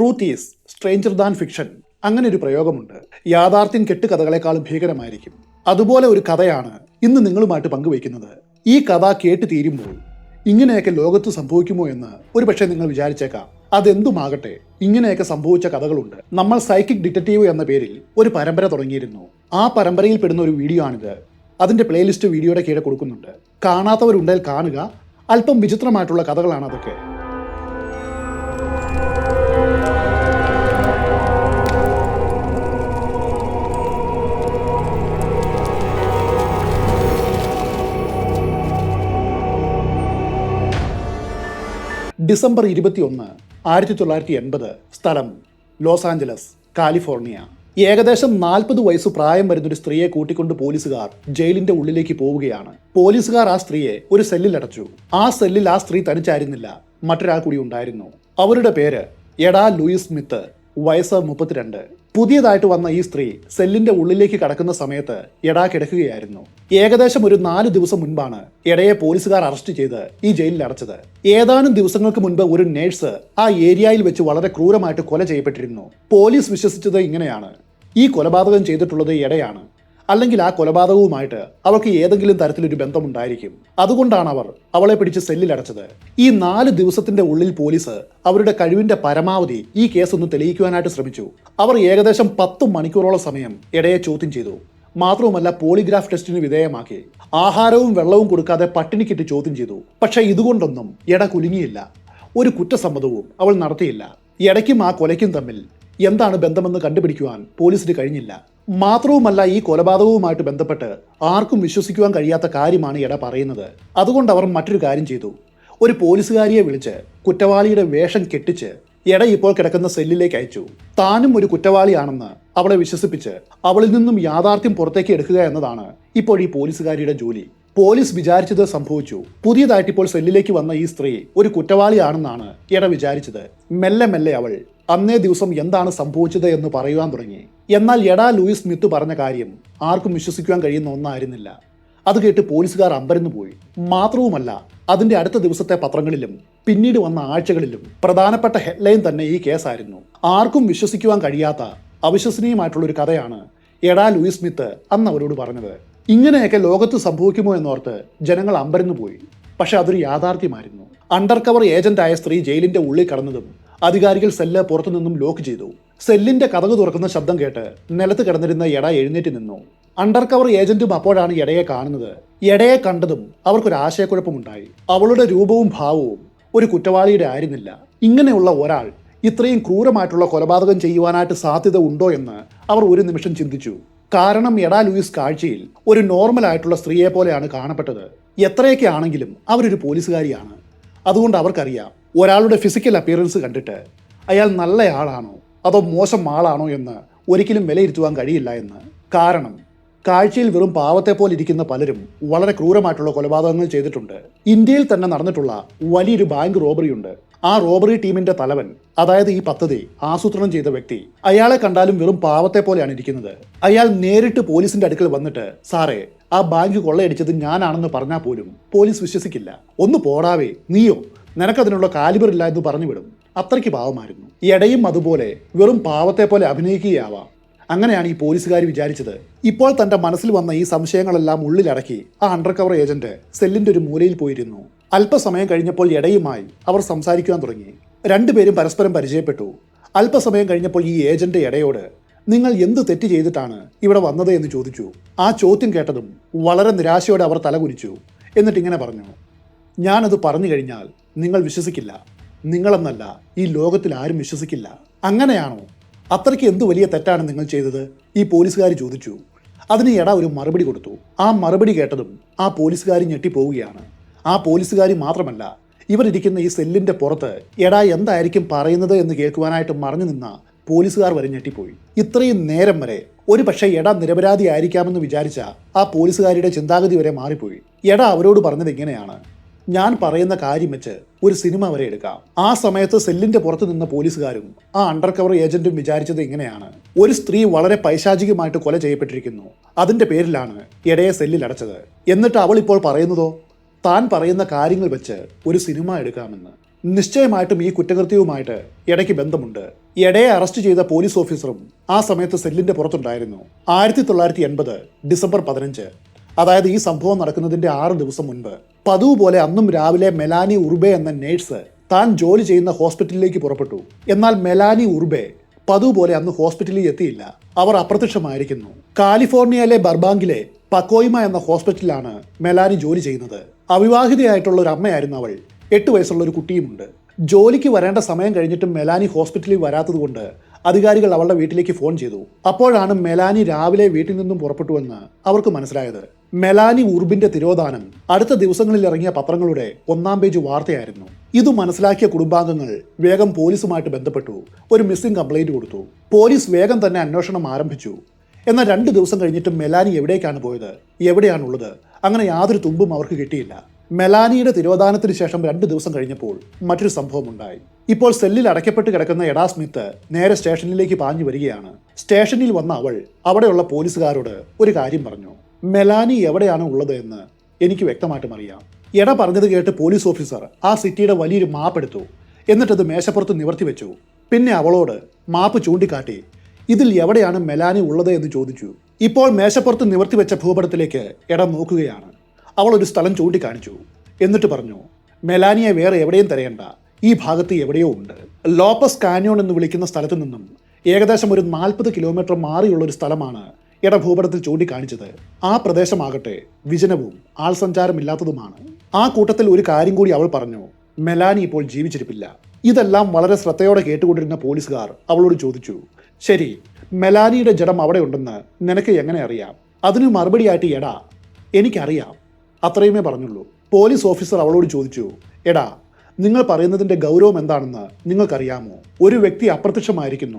Truth is stranger than fiction അങ്ങനെ ഒരു പ്രയോഗമുണ്ട്. യാഥാർത്ഥ്യം കെട്ടുകഥകളെക്കാളും ഭീകരമായിരിക്കും. അതുപോലെ ഒരു കഥയാണ് ഇന്ന് നിങ്ങളുമായിട്ട് പങ്കുവയ്ക്കുന്നത്. ഈ കഥ കേട്ട് തീരുമ്പോൾ ഇങ്ങനെയൊക്കെ ലോകത്ത് സംഭവിക്കുമോ എന്ന് ഒരു പക്ഷേ നിങ്ങൾ വിചാരിച്ചേക്കാം. അതെന്തുമാകട്ടെ ഇങ്ങനെയൊക്കെ സംഭവിച്ച കഥകളുണ്ട്. നമ്മൾ സൈക്കിക് ഡിറ്റക്റ്റീവ് എന്ന പേരിൽ ഒരു പരമ്പര തുടങ്ങിയിരുന്നു. ആ പരമ്പരയിൽ പെടുന്ന ഒരു വീഡിയോ ആണിത്. അതിന്റെ പ്ലേലിസ്റ്റ് വീഡിയോയുടെ കീഴെ കൊടുക്കുന്നുണ്ട്. കാണാത്തവരുണ്ടെങ്കിൽ കാണുക. അല്പം വിചിത്രമായിട്ടുള്ള കഥകളാണ് അതൊക്കെ. ഡിസംബർ ഇരുപത്തിയൊന്ന് ആയിരത്തി തൊള്ളായിരത്തി എൺപത് സ്ഥലം ലോസ് ആഞ്ചലസ് കാലിഫോർണിയ. ഏകദേശം നാൽപ്പത് വയസ്സ് പ്രായം വരുന്നൊരു സ്ത്രീയെ കൂട്ടിക്കൊണ്ട് പോലീസുകാർ ജയിലിന്റെ ഉള്ളിലേക്ക് പോവുകയാണ്. പോലീസുകാർ ആ സ്ത്രീയെ ഒരു സെല്ലിൽ അടച്ചു. ആ സെല്ലിൽ ആ സ്ത്രീ തനിച്ചായിരുന്നില്ല. മറ്റൊരാൾ കൂടി ഉണ്ടായിരുന്നു. അവരുടെ പേര് എഡാ ലൂയിസ് സ്മിത്ത് വയസ്സ് മുപ്പത്തിരണ്ട്. പുതിയതായിട്ട് വന്ന ഈ സ്ത്രീ സെല്ലിന്റെ ഉള്ളിലേക്ക് കടക്കുന്ന സമയത്ത് എടാ കിടക്കുകയായിരുന്നു. ഏകദേശം ഒരു നാല് ദിവസം മുൻപാണ് എടയെ പോലീസുകാർ അറസ്റ്റ് ചെയ്ത് ഈ ജയിലിൽ അടച്ചത്. ഏതാനും ദിവസങ്ങൾക്ക് മുൻപ് ഒരു നേഴ്സ് ആ ഏരിയയിൽ വെച്ച് വളരെ ക്രൂരമായിട്ട് കൊല ചെയ്യപ്പെട്ടിരുന്നു. പോലീസ് വിശ്വസിച്ചത് ഇങ്ങനെയാണ്. ഈ കൊലപാതകം ചെയ്തിട്ടുള്ളത് എടയാണ്. അല്ലെങ്കിൽ ആ കൊലപാതകവുമായിട്ട് അവൾക്ക് ഏതെങ്കിലും തരത്തിലൊരു ബന്ധമുണ്ടായിരിക്കും. അതുകൊണ്ടാണ് അവർ അവളെ പിടിച്ച് സെല്ലിലടച്ചത് ഈ നാല് ദിവസത്തിന്റെ ഉള്ളിൽ പോലീസ് അവരുടെ കഴിവിന്റെ പരമാവധി ഈ കേസ് ഒന്ന് തെളിയിക്കുവാനായിട്ട് ശ്രമിച്ചു. അവർ ഏകദേശം പത്ത് മണിക്കൂറോളം സമയം ഇടയെ ചോദ്യം ചെയ്തു. മാത്രവുമല്ല പോളിഗ്രാഫ് ടെസ്റ്റിന് വിധേയമാക്കി. ആഹാരവും വെള്ളവും കൊടുക്കാതെ പട്ടിണിക്കിട്ട് ചോദ്യം ചെയ്തു. പക്ഷേ ഇതുകൊണ്ടൊന്നും ഇട കുലുങ്ങിയില്ല. ഒരു കുറ്റസമ്മതവും അവൾ നടത്തിയില്ല. ഇടയ്ക്കും ആ കൊലയ്ക്കും തമ്മിൽ എന്താണ് ബന്ധമെന്ന് കണ്ടുപിടിക്കുവാൻ പോലീസിന് കഴിഞ്ഞില്ല. മാത്രവുമല്ല ഈ കൊലപാതകവുമായിട്ട് ബന്ധപ്പെട്ട് ആർക്കും വിശ്വസിക്കുവാൻ കഴിയാത്ത കാര്യമാണ് ഇട പറയുന്നത്. അതുകൊണ്ട് അവർ മറ്റൊരു കാര്യം ചെയ്തു. ഒരു പോലീസുകാരിയെ വിളിച്ച് കുറ്റവാളിയുടെ വേഷം കെട്ടിച്ച് എട ഇപ്പോൾ കിടക്കുന്ന സെല്ലിലേക്ക് അയച്ചു. താനും ഒരു കുറ്റവാളിയാണെന്ന് അവളെ വിശ്വസിപ്പിച്ച് അവളിൽ നിന്നും യാഥാർത്ഥ്യം പുറത്തേക്ക് എടുക്കുക എന്നതാണ് ഇപ്പോൾ ഈ പോലീസുകാരിയുടെ ജോലി. പോലീസ് വിചാരിച്ചത് സംഭവിച്ചു. പുതിയതായിട്ട് ഇപ്പോൾ സെല്ലിലേക്ക് വന്ന ഈ സ്ത്രീ ഒരു കുറ്റവാളിയാണെന്നാണ് ഇട വിചാരിച്ചത്. മെല്ലെ മെല്ലെ അവൾ അന്നേ ദിവസം എന്താണ് സംഭവിച്ചത് എന്ന് പറയുവാൻ തുടങ്ങി. എന്നാൽ എടാ ലൂയിസ് സ്മിത്ത് പറഞ്ഞ കാര്യം ആർക്കും വിശ്വസിക്കുവാൻ കഴിയുന്ന ഒന്നായിരുന്നില്ല. അത് കേട്ട് പോലീസുകാർ അമ്പരന്നു പോയി. മാത്രവുമല്ല അതിന്റെ അടുത്ത ദിവസത്തെ പത്രങ്ങളിലും പിന്നീട് വന്ന ആഴ്ചകളിലും പ്രധാനപ്പെട്ട ഹെഡ്ലൈൻ തന്നെ ഈ കേസായിരുന്നു. ആർക്കും വിശ്വസിക്കുവാൻ കഴിയാത്ത അവിശ്വസനീയമായിട്ടുള്ള ഒരു കഥയാണ് എടാ ലൂയിസ് സ്മിത്ത് അന്ന് അവരോട് പറഞ്ഞത്. ഇങ്ങനെയൊക്കെ ലോകത്ത് സംഭവിക്കുമോ എന്നോർത്ത് ജനങ്ങൾ അമ്പരന്നു പോയി. പക്ഷെ അതൊരു യാഥാർത്ഥ്യമായിരുന്നു. അണ്ടർ കവർ ഏജന്റായ സ്ത്രീ ജയിലിന്റെ ഉള്ളിൽ കടന്നതും അധികാരികൾ സെല്ല് പുറത്തുനിന്നും ലോക്ക് ചെയ്തു. സെല്ലിന്റെ കഥക് തുറക്കുന്ന ശബ്ദം കേട്ട് നിലത്ത് കിടന്നിരുന്ന എട എഴുന്നേറ്റ് നിന്നു. അണ്ടർ കവർ ഏജന്റും അപ്പോഴാണ് എടയെ കാണുന്നത്. എടയെ കണ്ടതും അവർക്കൊരു ആശയക്കുഴപ്പമുണ്ടായി. അവളുടെ രൂപവും ഭാവവും ഒരു കുറ്റവാളിയുടെ ആയിരുന്നില്ല. ഇങ്ങനെയുള്ള ഒരാൾ ഇത്രയും ക്രൂരമായിട്ടുള്ള കൊലപാതകം ചെയ്യുവാനായിട്ട് സാധ്യത ഉണ്ടോ എന്ന് അവർ ഒരു നിമിഷം ചിന്തിച്ചു. കാരണം എടാ ലൂയിസ് കാഴ്ചയിൽ ഒരു നോർമൽ ആയിട്ടുള്ള സ്ത്രീയെ പോലെയാണ് കാണപ്പെട്ടത്. എത്രയൊക്കെ ആണെങ്കിലും അവരൊരു പോലീസുകാരിയാണ്. അതുകൊണ്ട് അവർക്കറിയാം ഒരാളുടെ ഫിസിക്കൽ അപ്പിയറൻസ് കണ്ടിട്ട് അയാൾ നല്ലയാളാണോ അതോ മോശം ആളാണോ എന്ന് ഒരിക്കലും വിലയിരുത്തുവാൻ കഴിയില്ല എന്ന്. കാരണം കാഴ്ചയിൽ വെറും പാവത്തെ പോലെ ഇരിക്കുന്ന പലരും വളരെ ക്രൂരമായിട്ടുള്ള കൊലപാതകങ്ങൾ ചെയ്തിട്ടുണ്ട്. ഇന്ത്യയിൽ തന്നെ നടന്നിട്ടുള്ള വലിയൊരു ബാങ്ക് റോബറി ഉണ്ട് ആ റോബറി ടീമിന്റെ തലവൻ അതായത് ഈ പദ്ധതി ആസൂത്രണം ചെയ്ത വ്യക്തി അയാളെ കണ്ടാലും വെറും പാവത്തെ പോലെയാണ് ഇരിക്കുന്നത്. അയാൾ നേരിട്ട് പോലീസിന്റെ അടുക്കൽ വന്നിട്ട് സാറേ ആ ബാങ്ക് കൊള്ളയടിച്ചത് ഞാനാണെന്ന് പറഞ്ഞാൽ പോലും പോലീസ് വിശ്വസിക്കില്ല. ഒന്ന് പോടാവേ നീയോ? നിനക്കതിനുള്ള കാലിബർ ഇല്ല എന്ന് പറഞ്ഞു വിടും. അത്രയ്ക്ക് പാവമായിരുന്നു. എടയും അതുപോലെ വെറും പാവത്തെ പോലെ അഭിനയിക്കുകയാവാം. അങ്ങനെയാണ് ഈ പോലീസുകാർ വിചാരിച്ചത്. ഇപ്പോൾ തന്റെ മനസ്സിൽ വന്ന ഈ സംശയങ്ങളെല്ലാം ഉള്ളിലടക്കി ആ അണ്ടർ കവർ ഏജന്റ് സെല്ലിന്റെ ഒരു മൂലയിൽ പോയിരുന്നു. അല്പസമയം കഴിഞ്ഞപ്പോൾ എടയുമായി അവർ സംസാരിക്കുവാൻ തുടങ്ങി. രണ്ടുപേരും പരസ്പരം പരിചയപ്പെട്ടു. അല്പസമയം കഴിഞ്ഞപ്പോൾ ഈ ഏജന്റ് എടയോട് നിങ്ങൾ എന്ത് തെറ്റ് ചെയ്തിട്ടാണ് ഇവിടെ വന്നത്? എന്ന് ചോദിച്ചു. ആ ചോദ്യം കേട്ടതും വളരെ നിരാശയോടെ അവർ തലകുനിച്ചു. എന്നിട്ട് ഇങ്ങനെ പറഞ്ഞു ഞാനത് പറഞ്ഞു കഴിഞ്ഞാൽ നിങ്ങൾ വിശ്വസിക്കില്ല. നിങ്ങളെന്നല്ല ഈ ലോകത്തിൽ ആരും വിശ്വസിക്കില്ല. അങ്ങനെയാണോ അത്രയ്ക്ക് എന്ത് വലിയ തെറ്റാണ് നിങ്ങൾ ചെയ്തത്? ഈ പോലീസുകാർ ചോദിച്ചു. അതിന് എട ഒരു മറുപടി കൊടുത്തു. ആ മറുപടി കേട്ടതും ആ പോലീസുകാരി ഞെട്ടിപ്പോവുകയാണ്. ആ പോലീസുകാരി മാത്രമല്ല ഇവരിരിക്കുന്ന ഈ സെല്ലിന്റെ പുറത്ത് എടാ എന്തായിരിക്കും പറയുന്നത് എന്ന് കേൾക്കുവാനായിട്ട് മറഞ്ഞു നിന്ന പോലീസുകാർ വരെ ഞെട്ടിപ്പോയി. ഇത്രയും നേരം വരെ ഒരു പക്ഷേ എട നിരപരാധി ആയിരിക്കാമെന്ന് വിചാരിച്ച ആ പോലീസുകാരിയുടെ ചിന്താഗതി വരെ മാറിപ്പോയി. എട അവരോട് പറഞ്ഞത് ഇങ്ങനെയാണ്. ഞാൻ പറയുന്ന കാര്യം വെച്ച് ഒരു സിനിമ വരെ എടുക്കാം. ആ സമയത്ത് സെല്ലിന്റെ പുറത്ത് നിന്ന പോലീസുകാരും ആ അണ്ടർ കവർ ഏജന്റും വിചാരിച്ചത് ഇങ്ങനെയാണ്. ഒരു സ്ത്രീ വളരെ പൈശാചികമായിട്ട് കൊല ചെയ്യപ്പെട്ടിരിക്കുന്നു. അതിന്റെ പേരിലാണ് ഇടയെ സെല്ലിൽ അടച്ചത്. എന്നിട്ട് അവൾ ഇപ്പോൾ പറയുന്നതോ? താൻ പറയുന്ന കാര്യങ്ങൾ വെച്ച് ഒരു സിനിമ എടുക്കാമെന്ന്. നിശ്ചയമായിട്ടും ഈ കുറ്റകൃത്യവുമായിട്ട് ഇടയ്ക്ക് ബന്ധമുണ്ട്. എടയെ അറസ്റ്റ് ചെയ്ത പോലീസ് ഓഫീസറും ആ സമയത്ത് സെല്ലിന്റെ പുറത്തുണ്ടായിരുന്നു. ആയിരത്തി തൊള്ളായിരത്തി എൺപത് ഡിസംബർ പതിനഞ്ച് അതായത് ഈ സംഭവം നടക്കുന്നതിന്റെ ആറ് ദിവസം മുൻപ് പതിവ് പോലെ അന്നും രാവിലെ മെലാനി ഉർബെ എന്ന നേഴ്സ് താൻ ജോലി ചെയ്യുന്ന ഹോസ്പിറ്റലിലേക്ക് പുറപ്പെട്ടു. എന്നാൽ മെലാനി ഉർബെ പതിവ് പോലെ അന്ന് ഹോസ്പിറ്റലിൽ എത്തിയില്ല. അവർ അപ്രത്യക്ഷമായിരിക്കുന്നു. കാലിഫോർണിയയിലെ ബർബാങ്കിലെ പക്കോയിമ എന്ന ഹോസ്പിറ്റലിലാണ് മെലാനി ജോലി ചെയ്യുന്നത്. അവിവാഹിതയായിട്ടുള്ള ഒരു അമ്മയായിരുന്നു അവൾ. എട്ട് വയസ്സുള്ള ഒരു കുട്ടിയുമുണ്ട്. ജോലിക്ക് വരേണ്ട സമയം കഴിഞ്ഞിട്ടും മെലാനി ഹോസ്പിറ്റലിൽ വരാത്തതുകൊണ്ട് അധികാരികൾ അവളുടെ വീട്ടിലേക്ക് ഫോൺ ചെയ്തു. അപ്പോഴാണ് മെലാനി രാവിലെ വീട്ടിൽ നിന്നും പുറപ്പെട്ടുവെന്ന് അവർക്ക് മനസ്സിലായത്. മെലാനി ഉർബിന്റെ തിരോധാനം അടുത്ത ദിവസങ്ങളിൽ ഇറങ്ങിയ പത്രങ്ങളുടെ ഒന്നാം പേജ് വാർത്തയായിരുന്നു. ഇത് മനസ്സിലാക്കിയ കുടുംബാംഗങ്ങൾ വേഗം പോലീസുമായിട്ട് ബന്ധപ്പെട്ടു. ഒരു മിസ്സിംഗ് കംപ്ലൈന്റ് കൊടുത്തു. പോലീസ് വേഗം തന്നെ അന്വേഷണം ആരംഭിച്ചു. എന്നാൽ രണ്ട് ദിവസം കഴിഞ്ഞിട്ടും മെലാനി എവിടേക്കാണ് പോയത്? എവിടെയാണുള്ളത്? അങ്ങനെ യാതൊരു തുമ്പും അവർക്ക് കിട്ടിയില്ല. മെലാനിയുടെ തിരോധാനത്തിന് ശേഷം രണ്ട് ദിവസം കഴിഞ്ഞപ്പോൾ മറ്റൊരു സംഭവം ഉണ്ടായി ഇപ്പോൾ സെല്ലിൽ അടയ്ക്കപ്പെട്ട് കിടക്കുന്ന എഡാ സ്മിത്ത് നേരെ സ്റ്റേഷനിലേക്ക് പാഞ്ഞു വരികയാണ്. സ്റ്റേഷനിൽ വന്ന അവൾ അവിടെയുള്ള പോലീസുകാരോട് ഒരു കാര്യം പറഞ്ഞു. മെലാനി എവിടെയാണ് ഉള്ളത് എന്ന് എനിക്ക് വ്യക്തമായിട്ടും അറിയാം. എട പറഞ്ഞത് കേട്ട് പോലീസ് ഓഫീസർ ആ സിറ്റിയുടെ വലിയൊരു മാപ്പ് എടുത്തു. എന്നിട്ടത് മേശപ്പുറത്ത് നിവർത്തി വെച്ചു. പിന്നെ അവളോട് മാപ്പ് ചൂണ്ടിക്കാട്ടി ഇതിൽ എവിടെയാണ് മെലാനി ഉള്ളത് എന്ന് ചോദിച്ചു. ഇപ്പോൾ മേശപ്പുറത്ത് നിവർത്തി വെച്ച ഭൂപടത്തിലേക്ക് എട നോക്കുകയാണ്. അവൾ ഒരു സ്ഥലം ചൂണ്ടിക്കാണിച്ചു. എന്നിട്ട് പറഞ്ഞു മെലാനിയെ വേറെ എവിടെയും തിരയണ്ട. ഈ ഭാഗത്ത് എവിടെയോ ഉണ്ട്. ലോപ്പസ് കാന്യോൺ എന്ന് വിളിക്കുന്ന സ്ഥലത്തു നിന്നും ഏകദേശം ഒരു നാൽപ്പത് കിലോമീറ്റർ മാറിയുള്ള ഒരു സ്ഥലമാണ് ഇട ഭൂപടത്തിൽ ചൂണ്ടിക്കാണിച്ചത്. ആ പ്രദേശമാകട്ടെ വിജനവും ആൾ സഞ്ചാരമില്ലാത്തതുമാണ് ആ കൂട്ടത്തിൽ ഒരു കാര്യം കൂടി അവൾ പറഞ്ഞു. മെലാനി ഇപ്പോൾ ജീവിച്ചിരിപ്പില്ല. ഇതെല്ലാം വളരെ ശ്രദ്ധയോടെ കേട്ടുകൊണ്ടിരുന്ന പോലീസുകാർ അവളോട് ചോദിച്ചു. ശരി മെലാനിയുടെ ജഡം അവിടെ ഉണ്ടെന്ന് നിനക്ക് എങ്ങനെ അറിയാം? അതിന് മറുപടിയായിട്ട് എടാ എനിക്കറിയാം. അത്രയുമേ പറഞ്ഞുള്ളൂ. പോലീസ് ഓഫീസർ അവളോട് ചോദിച്ചു. എടാ നിങ്ങൾ പറയുന്നതിന്റെ ഗൗരവം എന്താണെന്ന് നിങ്ങൾക്കറിയാമോ? ഒരു വ്യക്തി അപ്രത്യക്ഷമായിരിക്കുന്നു.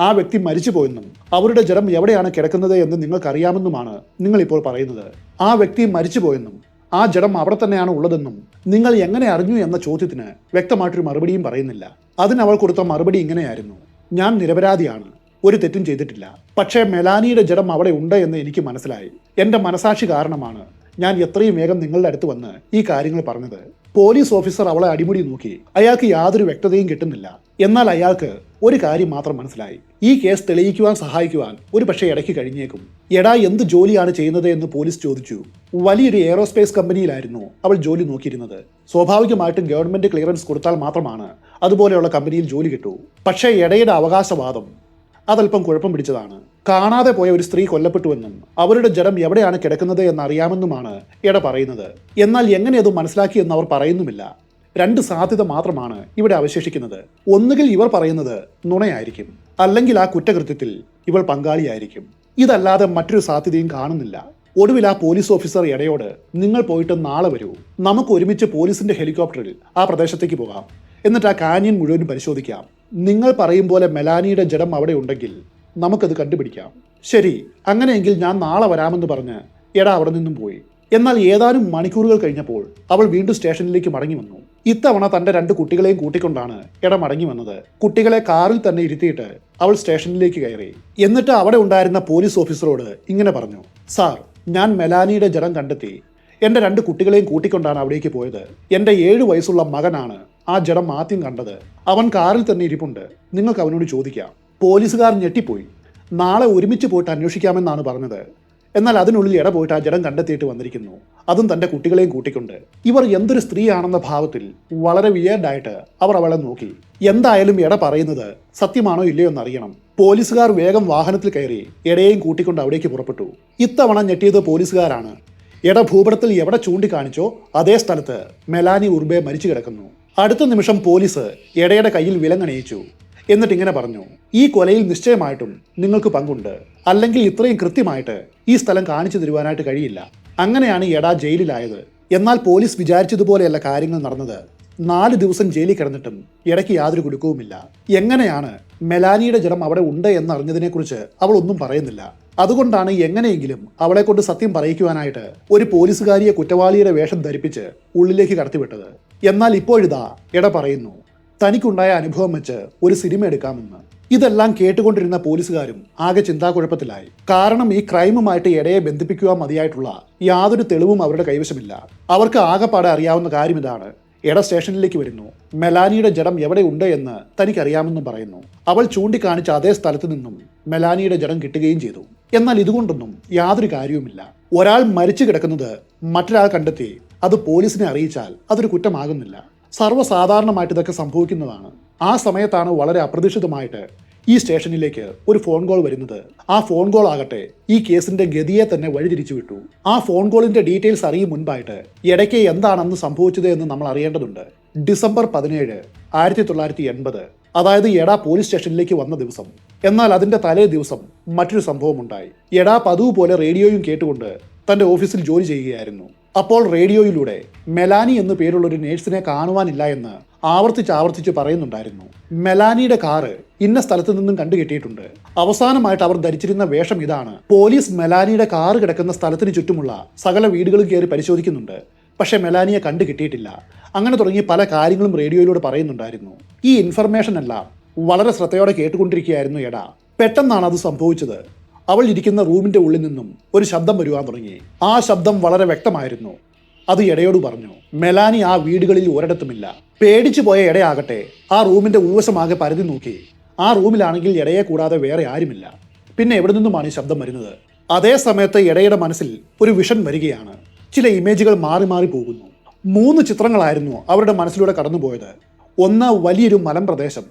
ആ വ്യക്തി മരിച്ചുപോയെന്നും അവരുടെ ജഡം എവിടെയാണ് കിടക്കുന്നത് എന്ന് നിങ്ങൾക്കറിയാമെന്നുമാണ് നിങ്ങൾ ഇപ്പോൾ പറയുന്നത്. ആ വ്യക്തി മരിച്ചുപോയെന്നും ആ ജഡം അവിടെ തന്നെയാണ് ഉള്ളതെന്നും നിങ്ങൾ എങ്ങനെ അറിഞ്ഞു എന്ന ചോദ്യത്തിന് വ്യക്തമായിട്ടൊരു മറുപടിയും പറയുന്നില്ല. അതിന് അവൾ കൊടുത്ത മറുപടി ഇങ്ങനെയായിരുന്നു. ഞാൻ നിരപരാധിയാണ്. ഒരു തെറ്റും ചെയ്തിട്ടില്ല. പക്ഷേ മെലാനിയുടെ ജഡം അവിടെ ഉണ്ട് എന്ന് എനിക്ക് മനസ്സിലായി. എന്റെ മനസാക്ഷി കാരണമാണ് ഞാൻ എത്രയും വേഗം നിങ്ങളുടെ അടുത്ത് വന്ന് ഈ കാര്യങ്ങൾ പറഞ്ഞത്. പോലീസ് ഓഫീസർ അവളെ അടിമുടി നോക്കി. അയാൾക്ക് യാതൊരു വ്യക്തതയും കിട്ടുന്നില്ല. എന്നാൽ അയാൾക്ക് ഒരു കാര്യം മാത്രം മനസ്സിലായി. ഈ കേസ് തെളിയിക്കുവാൻ സഹായിക്കുവാൻ ഒരു പക്ഷേ ഇടയ്ക്ക് കഴിഞ്ഞേക്കും. എടാ എന്ത് ജോലിയാണ് ചെയ്യുന്നത് എന്ന് പോലീസ് ചോദിച്ചു. വലിയൊരു എയറോസ്പേസ് കമ്പനിയിലായിരുന്നു അവൾ ജോലി നോക്കിയിരുന്നത്. സ്വാഭാവികമായിട്ടും ഗവൺമെന്റ് ക്ലിയറൻസ് കൊടുത്താൽ മാത്രമാണ് അതുപോലെയുള്ള കമ്പനിയിൽ ജോലി കിട്ടൂ. പക്ഷേ എടയുടെ അവകാശവാദം അതല്പം കുഴപ്പം പിടിച്ചതാണ്. കാണാതെ പോയ ഒരു സ്ത്രീ കൊല്ലപ്പെട്ടുവെന്നും അവരുടെ ജഡം എവിടെയാണ് കിടക്കുന്നത് എന്നറിയാമെന്നുമാണ് എട പറയുന്നത്. എന്നാൽ എങ്ങനെ അത് മനസ്സിലാക്കിയെന്ന് അവർ പറയുന്നുമില്ല. രണ്ട് സാധ്യത മാത്രമാണ് ഇവിടെ അവശേഷിക്കുന്നത്. ഒന്നുകിൽ ഇവർ പറയുന്നത് നുണയായിരിക്കും അല്ലെങ്കിൽ ആ കുറ്റകൃത്യത്തിൽ ഇവൾ പങ്കാളിയായിരിക്കും. ഇതല്ലാതെ മറ്റൊരു സാധ്യതയും കാണുന്നില്ല. ഒടുവിൽ ആ പോലീസ് ഓഫീസർ ഇടയോട് നിങ്ങൾ പോയിട്ട് നാളെ വരൂ. നമുക്ക് ഒരുമിച്ച് പോലീസിന്റെ ഹെലികോപ്റ്ററിൽ ആ പ്രദേശത്തേക്ക് പോകാം. എന്നിട്ട് ആ കാനിയൻ മുഴുവനും പരിശോധിക്കാം. നിങ്ങൾ പറയും പോലെ മെലാനിയുടെ ജഡം അവിടെ ഉണ്ടെങ്കിൽ നമുക്കത് കണ്ടുപിടിക്കാം. ശരി അങ്ങനെയെങ്കിൽ ഞാൻ നാളെ വരാമെന്ന് പറഞ്ഞ് എടാ അവിടെ നിന്നും പോയി. എന്നാൽ ഏതാനും മണിക്കൂറുകൾ കഴിഞ്ഞപ്പോൾ അവൾ വീണ്ടും സ്റ്റേഷനിലേക്ക് മടങ്ങി വന്നു. ഇത്തവണ തന്റെ രണ്ട് കുട്ടികളെയും കൂട്ടിക്കൊണ്ടാണ് എട മടങ്ങി വന്നത്. കുട്ടികളെ കാറിൽ തന്നെ ഇരുത്തിയിട്ട് അവൾ സ്റ്റേഷനിലേക്ക് കയറി. എന്നിട്ട് അവിടെ ഉണ്ടായിരുന്ന പോലീസ് ഓഫീസറോട് ഇങ്ങനെ പറഞ്ഞു സാർ ഞാൻ മെലാനിയുടെ ജഡം കണ്ടെത്തി. എന്റെ രണ്ട് കുട്ടികളെയും കൂട്ടിക്കൊണ്ടാണ് അവിടേക്ക് പോയത്. എന്റെ ഏഴു വയസ്സുള്ള മകനാണ് ആ ജഡം ആദ്യം കണ്ടത് അവൻ കാറിൽ തന്നെ ഇരിപ്പുണ്ട്. നിങ്ങൾക്ക് അവനോട് ചോദിക്കാം. പോലീസുകാർ ഞെട്ടിപ്പോയി. നാളെ ഒരുമിച്ച് പോയിട്ട് അന്വേഷിക്കാമെന്നാണ് പറഞ്ഞത്. എന്നാൽ അതിനുള്ളിൽ ഇട പോയിട്ട് ആ ജഡം കണ്ടെത്തിയിട്ട് വന്നിരിക്കുന്നു. അതും തന്റെ കുട്ടികളെയും കൂട്ടിക്കൊണ്ട്. ഇവർ എന്തൊരു സ്ത്രീയാണെന്ന ഭാവത്തിൽ വളരെ വിയേർഡായിട്ട് അവർ അവളെ നോക്കി. എന്തായാലും ഇട പറയുന്നത് സത്യമാണോ ഇല്ലയോ എന്നറിയണം. പോലീസുകാർ വേഗം വാഹനത്തിൽ കയറി ഇടയെയും കൂട്ടിക്കൊണ്ട് അവിടേക്ക് പുറപ്പെട്ടു. ഇത്തവണ ഞെട്ടിയത് പോലീസുകാരാണ്. ഇട ഭൂപടത്തിൽ എവിടെ ചൂണ്ടിക്കാണിച്ചോ അതേ സ്ഥലത്ത് മെലാനി ഉർബെ മരിച്ചു കിടക്കുന്നു. അടുത്ത നിമിഷം പോലീസ് എടയുടെ കയ്യിൽ വിലങ്ങണിയിച്ചു. എന്നിട്ട് ഇങ്ങനെ പറഞ്ഞു ഈ കൊലയിൽ നിശ്ചയമായിട്ടും നിങ്ങൾക്ക് പങ്കുണ്ട്. അല്ലെങ്കിൽ ഇത്രയും കൃത്യമായിട്ട് ഈ സ്ഥലം കാണിച്ചു തരുവാനായിട്ട് കഴിയില്ല. അങ്ങനെയാണ് എട ജയിലിലായത്. എന്നാൽ പോലീസ് വിചാരിച്ചതുപോലെയല്ല കാര്യങ്ങൾ നടന്നത്. നാല് ദിവസം ജയിലിൽ കിടന്നിട്ടും ഇടയ്ക്ക് യാതൊരു കുടുക്കവുമില്ല. എങ്ങനെയാണ് മെലാനിയുടെ ജലം അവിടെ ഉണ്ട് എന്നറിഞ്ഞതിനെക്കുറിച്ച് അവൾ ഒന്നും പറയുന്നില്ല. അതുകൊണ്ടാണ് എങ്ങനെയെങ്കിലും അവളെ കൊണ്ട് സത്യം പറയിക്കുവാനായിട്ട് ഒരു പോലീസുകാരിയെ കുറ്റവാളിയുടെ വേഷം ധരിപ്പിച്ച് ഉള്ളിലേക്ക് കടത്തിവിട്ടത്. എന്നാൽ ഇപ്പോഴിതാ ഇട പറയുന്നു. തനിക്കുണ്ടായ അനുഭവം വെച്ച് ഒരു സിനിമ എടുക്കാമെന്ന്. ഇതെല്ലാം കേട്ടുകൊണ്ടിരുന്ന പോലീസുകാരും ആകെ ചിന്താക്കുഴപ്പത്തിലായി കാരണം ഈ ക്രൈമുമായിട്ട് ഇടയെ ബന്ധിപ്പിക്കുക മതിയായിട്ടുള്ള യാതൊരു തെളിവും അവരുടെ കൈവശമില്ല. അവർക്ക് ആകെപ്പാടെ അറിയാവുന്ന കാര്യം ഇതാണ്. എട സ്റ്റേഷനിലേക്ക് വരുന്നു. മെലാനിയുടെ ജഡം എവിടെയുണ്ട് എന്ന് തനിക്കറിയാമെന്നും പറയുന്നു. അവൾ ചൂണ്ടിക്കാണിച്ച അതേ സ്ഥലത്ത് നിന്നും മെലാനിയുടെ ജഡം കിട്ടുകയും ചെയ്തു. എന്നാൽ ഇതുകൊണ്ടൊന്നും യാതൊരു കാര്യവുമില്ല. ഒരാൾ മരിച്ചു കിടക്കുന്നത് മറ്റൊരാൾ കണ്ടെത്തി അത് പോലീസിനെ അറിയിച്ചാൽ അതൊരു കുറ്റമാകുന്നില്ല. സർവസാധാരണമായിട്ട് ഇതൊക്കെ സംഭവിക്കുന്നതാണ്. ആ സമയത്താണ് വളരെ അപ്രതീക്ഷിതമായിട്ട് ഈ സ്റ്റേഷനിലേക്ക് ഒരു ഫോൺ കോൾ വരുന്നത്. ആ ഫോൺ കോൾ ആകട്ടെ ഈ കേസിന്റെ ഗതിയെ തന്നെ വഴിതിരിച്ചു വിട്ടു ആ ഫോൺ കോളിന്റെ ഡീറ്റെയിൽസ് അറിയും മുൻപായിട്ട് ഇടയ്ക്ക് എന്താണെന്ന് സംഭവിച്ചത് എന്ന് നമ്മൾ അറിയേണ്ടതുണ്ട്. ഡിസംബർ പതിനേഴ് ആയിരത്തി തൊള്ളായിരത്തി എൺപത് അതായത് എടാ പോലീസ് സ്റ്റേഷനിലേക്ക് വന്ന ദിവസം. എന്നാൽ അതിന്റെ തലേ ദിവസം മറ്റൊരു സംഭവം ഉണ്ടായി എടാ പതിവ് പോലെ റേഡിയോയും കേട്ടുകൊണ്ട് തന്റെ ഓഫീസിൽ ജോലി ചെയ്യുകയായിരുന്നു. അപ്പോൾ റേഡിയോയിലൂടെ മെലാനി എന്നു പേരുള്ള ഒരു നേഴ്സിനെ കാണുവാനില്ല എന്ന് ആവർത്തിച്ച് ആവർത്തിച്ച് പറയുന്നുണ്ടായിരുന്നു. മെലാനിയുടെ കാറ് ഇന്ന സ്ഥലത്ത് നിന്നും കണ്ടുകെട്ടിയിട്ടുണ്ട് അവസാനമായിട്ട് അവർ ധരിച്ചിരുന്ന വേഷം ഇതാണ്. പോലീസ് മെലാനിയുടെ കാറ് കിടക്കുന്ന സ്ഥലത്തിന് ചുറ്റുമുള്ള സകല വീടുകളും കയറി പരിശോധിക്കുന്നുണ്ട്. പക്ഷേ മെലാനിയെ കണ്ടു കിട്ടിയിട്ടില്ല. അങ്ങനെ തുടങ്ങി പല കാര്യങ്ങളും റേഡിയോയിലൂടെ പറയുന്നുണ്ടായിരുന്നു. ഈ ഇൻഫർമേഷൻ എല്ലാം വളരെ ശ്രദ്ധയോടെ കേട്ടുകൊണ്ടിരിക്കുകയായിരുന്നു എടാ. പെട്ടെന്നാണ് അത് സംഭവിച്ചത്. അവൾ ഇരിക്കുന്ന റൂമിന്റെ ഉള്ളിൽ നിന്നും ഒരു ശബ്ദം വരുവാൻ തുടങ്ങി. ആ ശബ്ദം വളരെ വ്യക്തമായിരുന്നു. അത് എടയോട് പറഞ്ഞു മെലാനി ആ വീടുകളിൽ ഒരിടത്തുമില്ല. പേടിച്ചു പോയ എടയാകട്ടെ. ആ റൂമിന്റെ ഉൾവശമാകെ പരതി നോക്കി. ആ റൂമിലാണെങ്കിൽ എടയെ കൂടാതെ വേറെ ആരുമില്ല. പിന്നെ എവിടെ നിന്നുമാണ് ഈ ശബ്ദം വരുന്നത്? അതേ സമയത്ത് എടയുടെ മനസ്സിൽ ഒരു വിഷൻ വരികയാണ്. ചില ഇമേജുകൾ മാറി മാറി പോകുന്നു. മൂന്ന് ചിത്രങ്ങളായിരുന്നു അവരുടെ മനസ്സിലൂടെ കടന്നുപോയത്. ഒന്ന് വലിയൊരു മലമ്പ്രദേശം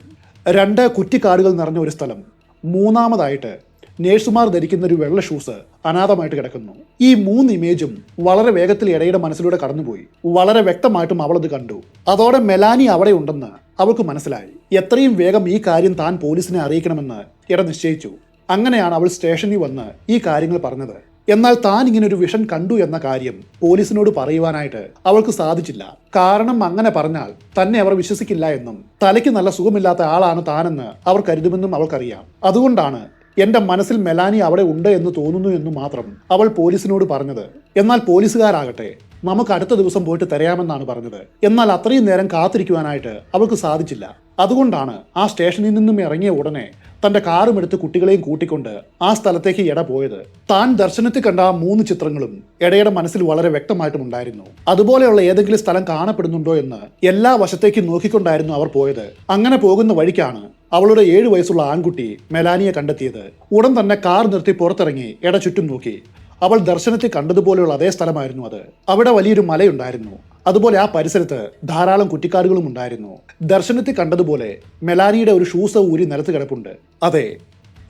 രണ്ട് കുറ്റിക്കാടുകൾ നിറഞ്ഞ ഒരു സ്ഥലം മൂന്നാമതായിട്ട് നേഴ്സുമാർ ധരിക്കുന്ന ഒരു വെള്ള ഷൂസ് അനാഥമായിട്ട് കിടക്കുന്നു. ഈ മൂന്ന് ഇമേജും വളരെ വേഗത്തിൽ ഇടയുടെ മനസ്സിലൂടെ കടന്നുപോയി. വളരെ വ്യക്തമായിട്ടും അവൾ അത് കണ്ടു. അതോടെ മെലാനി അവിടെ ഉണ്ടെന്ന് അവൾക്ക് മനസ്സിലായി. എത്രയും വേഗം ഈ കാര്യം താൻ പോലീസിനെ അറിയിക്കണമെന്ന് ഇട നിശ്ചയിച്ചു. അങ്ങനെയാണ് അവൾ സ്റ്റേഷനിൽ വന്ന് ഈ കാര്യങ്ങൾ പറഞ്ഞത്. എന്നാൽ താൻ ഇങ്ങനെ ഒരു വിഷൻ കണ്ടു എന്ന കാര്യം പോലീസിനോട് പറയുവാനായിട്ട് അവൾക്ക് സാധിച്ചില്ല. കാരണം അങ്ങനെ പറഞ്ഞാൽ തന്നെ അവർ വിശ്വസിക്കില്ല എന്നും തലയ്ക്ക് നല്ല സുഖമില്ലാത്ത ആളാണ് താനെന്ന് അവർ കരുതുമെന്നും അവൾക്കറിയാം. അതുകൊണ്ടാണ് എന്റെ മനസ്സിൽ മെലാനി അവിടെ ഉണ്ട് എന്ന് തോന്നുന്നു എന്ന് മാത്രം അവൾ പോലീസിനോട് പറഞ്ഞത്. എന്നാൽ പോലീസുകാരാകട്ടെ നമുക്ക് അടുത്ത ദിവസം പോയിട്ട് തരാമെന്നാണ് പറഞ്ഞത്. എന്നാൽ അത്രയും നേരം കാത്തിരിക്കുവാനായിട്ട് അവൾക്ക് സാധിച്ചില്ല. അതുകൊണ്ടാണ് ആ സ്റ്റേഷനിൽ നിന്നും ഇറങ്ങിയ ഉടനെ തന്റെ കാറും എടുത്ത് കുട്ടികളെയും കൂട്ടിക്കൊണ്ട് ആ സ്ഥലത്തേക്ക് എട പോയത്. താൻ ദർശനത്തിൽ കണ്ട ആ മൂന്ന് ചിത്രങ്ങളും എടയുടെ മനസ്സിൽ വളരെ വ്യക്തമായിട്ടും ഉണ്ടായിരുന്നു അതുപോലെയുള്ള ഏതെങ്കിലും സ്ഥലം കാണപ്പെടുന്നുണ്ടോ എന്ന് എല്ലാ വശത്തേക്കും നോക്കിക്കൊണ്ടായിരുന്നു അവർ പോയത്. അങ്ങനെ പോകുന്ന വഴിക്കാണ് അവളുടെ ഏഴു വയസ്സുള്ള ആൺകുട്ടി മെലാനിയെ കണ്ടെത്തിയത്. ഉടൻ തന്നെ കാർ നിർത്തി പുറത്തിറങ്ങി ഇട ചുറ്റും നോക്കി. അവൾ ദർശനത്തിൽ കണ്ടതുപോലെയുള്ള അതേ സ്ഥലമായിരുന്നു അത്. അവിടെ വലിയൊരു മലയുണ്ടായിരുന്നു. അതുപോലെ ആ പരിസരത്ത് ധാരാളം കുറ്റിക്കാടുകളും ഉണ്ടായിരുന്നു. ദർശനത്തിൽ കണ്ടതുപോലെ മെലാനിയുടെ ഒരു ഷൂസ് ഊരി നിലത്ത് കിടപ്പുണ്ട്. അതെ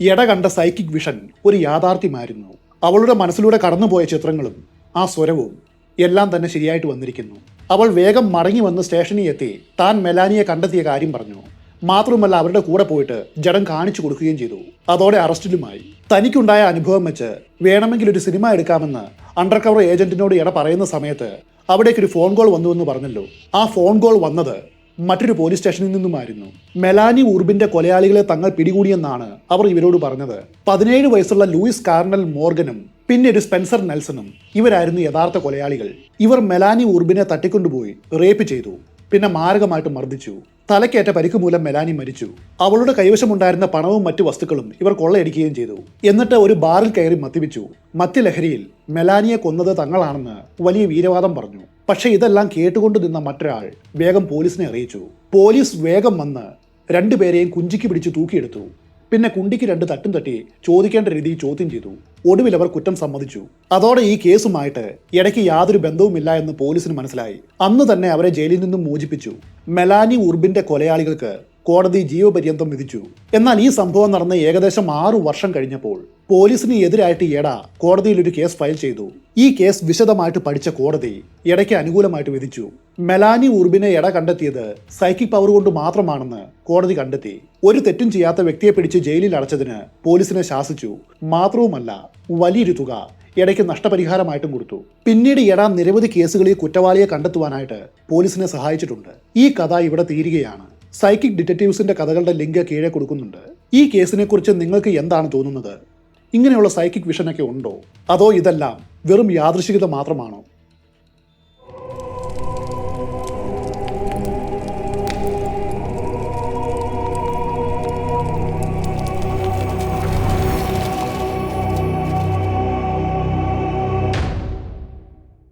എട കണ്ട സൈക്കിക് വിഷൻ ഒരു യാഥാർത്ഥ്യമായിരുന്നു. അവളുടെ മനസ്സിലൂടെ കടന്നുപോയ ചിത്രങ്ങളും ആ സ്വരവും എല്ലാം തന്നെ ശരിയായിട്ട് വന്നിരിക്കുന്നു. അവൾ വേഗം മടങ്ങി വന്ന് സ്റ്റേഷനിൽ എത്തി താൻ മെലാനിയെ കണ്ടെത്തിയ കാര്യം പറഞ്ഞു. മാത്രമല്ല അവരുടെ കൂടെ പോയിട്ട് ജഡം കാണിച്ചു കൊടുക്കുകയും ചെയ്തു. അതോടെ അറസ്റ്റിലുമായി. തനിക്കുണ്ടായ അനുഭവം വെച്ച് വേണമെങ്കിൽ ഒരു സിനിമ എടുക്കാമെന്ന് അണ്ടർ കവർ ഏജന്റിനോട് ഇട പറയുന്ന സമയത്ത് അവിടേക്ക് ഒരു ഫോൺ കോൾ വന്നു എന്ന് പറഞ്ഞല്ലോ. ആ ഫോൺ കോൾ വന്നത് മറ്റൊരു പോലീസ് സ്റ്റേഷനിൽ നിന്നുമായിരുന്നു. മെലാനി ഉർബിന്റെ കൊലയാളികളെ തങ്ങൾ പിടികൂടിയെന്നാണ് അവർ ഇവരോട് പറഞ്ഞത്. പതിനേഴ് വയസ്സുള്ള ലൂയിസ് കാർണൽ മോർഗനും പിന്നെ ഒരു സ്പെൻസർ നെൽസണും ഇവരായിരുന്നു യഥാർത്ഥ കൊലയാളികൾ. ഇവർ മെലാനി ഉർബിനെ തട്ടിക്കൊണ്ടുപോയി റേപ്പ് ചെയ്തു. പിന്നെ മാരകമായിട്ട് മർദ്ദിച്ചു. തലക്കേറ്റ പരിക്ക് മൂലം മെലാനി മരിച്ചു. അവളുടെ കൈവശമുണ്ടായിരുന്ന പണവും മറ്റു വസ്തുക്കളും ഇവർ കൊള്ളയടിക്കുകയും ചെയ്തു. എന്നിട്ട് ഒരു ബാറിൽ കയറി മദ്യപിച്ചു. ലഹരിയിൽ മെലാനിയെ കൊന്നത് തങ്ങളാണെന്ന് വലിയ വീരവാദം പറഞ്ഞു. പക്ഷെ ഇതെല്ലാം കേട്ടുകൊണ്ട് നിന്ന മറ്റൊരാൾ വേഗം പോലീസിനെ അറിയിച്ചു. പോലീസ് വേഗം വന്ന് രണ്ടുപേരെയും കുഞ്ചിക്ക് പിടിച്ച് തൂക്കിയെടുത്തു. പിന്നെ കുണ്ടിക്ക് രണ്ട് തട്ടും തട്ടി ചോദിക്കേണ്ട രീതിയിൽ ചോദ്യം ചെയ്തു. ഒടുവിൽ അവർ കുറ്റം സമ്മതിച്ചു. അതോടെ ഈ കേസുമായിട്ട് ഇടയ്ക്ക് യാതൊരു ബന്ധവുമില്ല എന്ന് പോലീസിന് മനസ്സിലായി. അന്ന് തന്നെ അവരെ ജയിലിൽ നിന്നും മോചിപ്പിച്ചു. മെലാനി ഉർബിന്റെ കൊലയാളികൾക്ക് കോടതി ജീവപര്യന്തം വിധിച്ചു. എന്നാൽ ഈ സംഭവം നടന്ന ഏകദേശം ആറു വർഷം കഴിഞ്ഞപ്പോൾ പോലീസിന് എതിരായിട്ട് എട കോടതിയിൽ ഒരു കേസ് ഫയൽ ചെയ്തു. ഈ കേസ് വിശദമായിട്ട് പഠിച്ച കോടതി എടയ്ക്ക് അനുകൂലമായിട്ട് വിധിച്ചു. മെലാനി ഉർബിനെ എട കണ്ടെത്തിയത് സൈക്കിക് പവർ കൊണ്ട് മാത്രമാണെന്ന് കോടതി കണ്ടെത്തി. ഒരു തെറ്റും ചെയ്യാത്ത വ്യക്തിയെ പിടിച്ച് ജയിലിൽ അടച്ചതിന് പോലീസിനെ ശാസിച്ചു. മാത്രവുമല്ല വലിയൊരു തുക ഇടയ്ക്ക് നഷ്ടപരിഹാരമായിട്ടും കൊടുത്തു. പിന്നീട് എട നിരവധി കേസുകളിൽ കുറ്റവാളിയെ കണ്ടെത്തുവാനായിട്ട് പോലീസിനെ സഹായിച്ചിട്ടുണ്ട്. ഈ കഥ ഇവിടെ തീരുകയാണ്. സൈക്കിക് ഡിറ്റക്റ്റീവ്സിന്റെ കഥകളുടെ ലിങ്ക് കീഴെ കൊടുക്കുന്നുണ്ട്. ഈ കേസിനെ കുറിച്ച് നിങ്ങൾക്ക് എന്താണ് തോന്നുന്നത്? ഇങ്ങനെയുള്ള സൈക്കിക് വിഷനൊക്കെ ഉണ്ടോ? അതോ ഇതെല്ലാം വെറും യാദൃശികത മാത്രമാണോ?